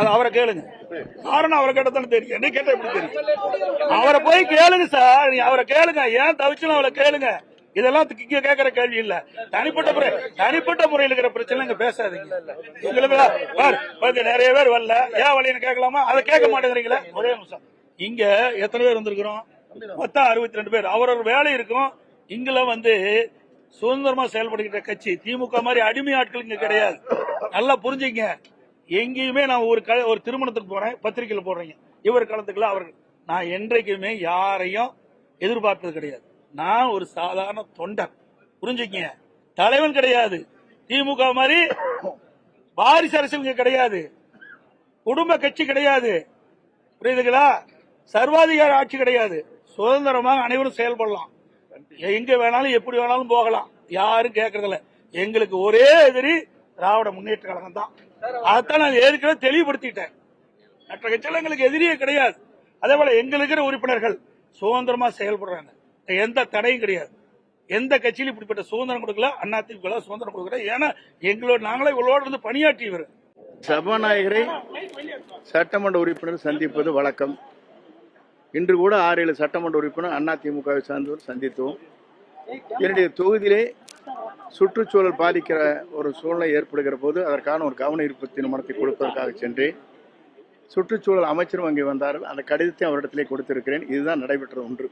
அது அவரை கேளுங்க. காரணம் அவரை கேட்டதானே தெரியும். நீ கேட்டா எப்படி தெரியும்? அவரை போய் கேளுங்க சார். நீ அவரை கேளுங்க. ஏன் தவிச்சுன்னு அவரை கேளுங்க. இதெல்லாம் இங்க கேட்கிற கேள்வி இல்ல. தனிப்பட்ட முறை தனிப்பட்ட முறையில் இருக்கிற பிரச்சனை இங்க பேசாதீங்க. உங்களுக்கு நிறைய பேர் வரல. ஏன் வழின்னு கேட்கலாமா? அதை கேட்க மாட்டேங்கிறீங்களா? ஒரே நிமிஷம். இங்க எத்தனை பேர் வந்திருக்கிறோம்? மொத்தம் அறுபத்தி ரெண்டு பேர் அவரோட வேலை இருக்கும். இங்குல வந்து சுதந்திரமா செயல்படுகிற கட்சி திமுக மாதிரி அடிமை ஆட்கள் இங்க கிடையாது. நல்லா புரிஞ்சுங்க. எங்கேயுமே நான் ஒரு க- ஒரு திருமணத்துக்கு போறேன் பத்திரிக்கையில் போடுறீங்க. இவர் கலந்துக்கல அவர் நான் என்றைக்குமே யாரையும் எதிர்பார்த்தது கிடையாது. நான் ஒரு சாதாரண தொண்டன் புரிஞ்சுக்கங்க. தலைவன் கிடையாது. திமுக மாதிரி வாரிசு அரசியல் கிடையாது. குடும்ப கட்சி கிடையாது. புரியுதுங்களா? சர்வாதிகார ஆட்சி கிடையாது. சுதந்திரமாக அனைவரும் செயல்படலாம். எங்க வேணாலும் எப்படி வேணாலும் போகலாம். யாரும் கேட்கறதில்ல எங்களுக்கு ஒரே எதிரி திராவிட முன்னேற்ற கழகம் தான். அதைத்தான் நான் ஏற்கனவே தெளிவுபடுத்திட்டேன். மற்ற கட்சியில் எங்களுக்கு எதிரியே கிடையாது. அதே போல எங்களுக்கு உறுப்பினர்கள் சுதந்திரமா செயல்படுறாங்க. எந்த தடையும் கிடையாது. எந்த கட்சியிலும் இப்படிப்பட்ட சுதந்திரம் கொடுக்கல அதிமுக சுதந்திரம் கொடுக்கல. ஏன்னா எங்களோட நாங்களே இவங்களோட இருந்து பணியாற்றியவர் சபாநாயகரை சட்டமன்ற உறுப்பினர் சந்திப்பது வழக்கம். இன்று கூட ஆறு ஏழு சட்டமன்ற உறுப்பினர் அதிமுகவை சார்ந்தவர் சந்தித்தோம். என்னுடைய தொகுதியிலே சுற்றுச்சூழல் பாதிக்கிற ஒரு சூழ்நிலை ஏற்படுகிற போது அதற்கான ஒரு கவன ஈர்ப்பு தீர்மானத்தை கொடுப்பதற்காக சென்றேன். சுற்றுச்சூழல் அமைச்சரும் அங்கே வந்தார்கள் அந்த கடிதத்தை அவரிடத்திலே கொடுத்திருக்கிறேன். இதுதான் நடைபெற்ற ஒன்று.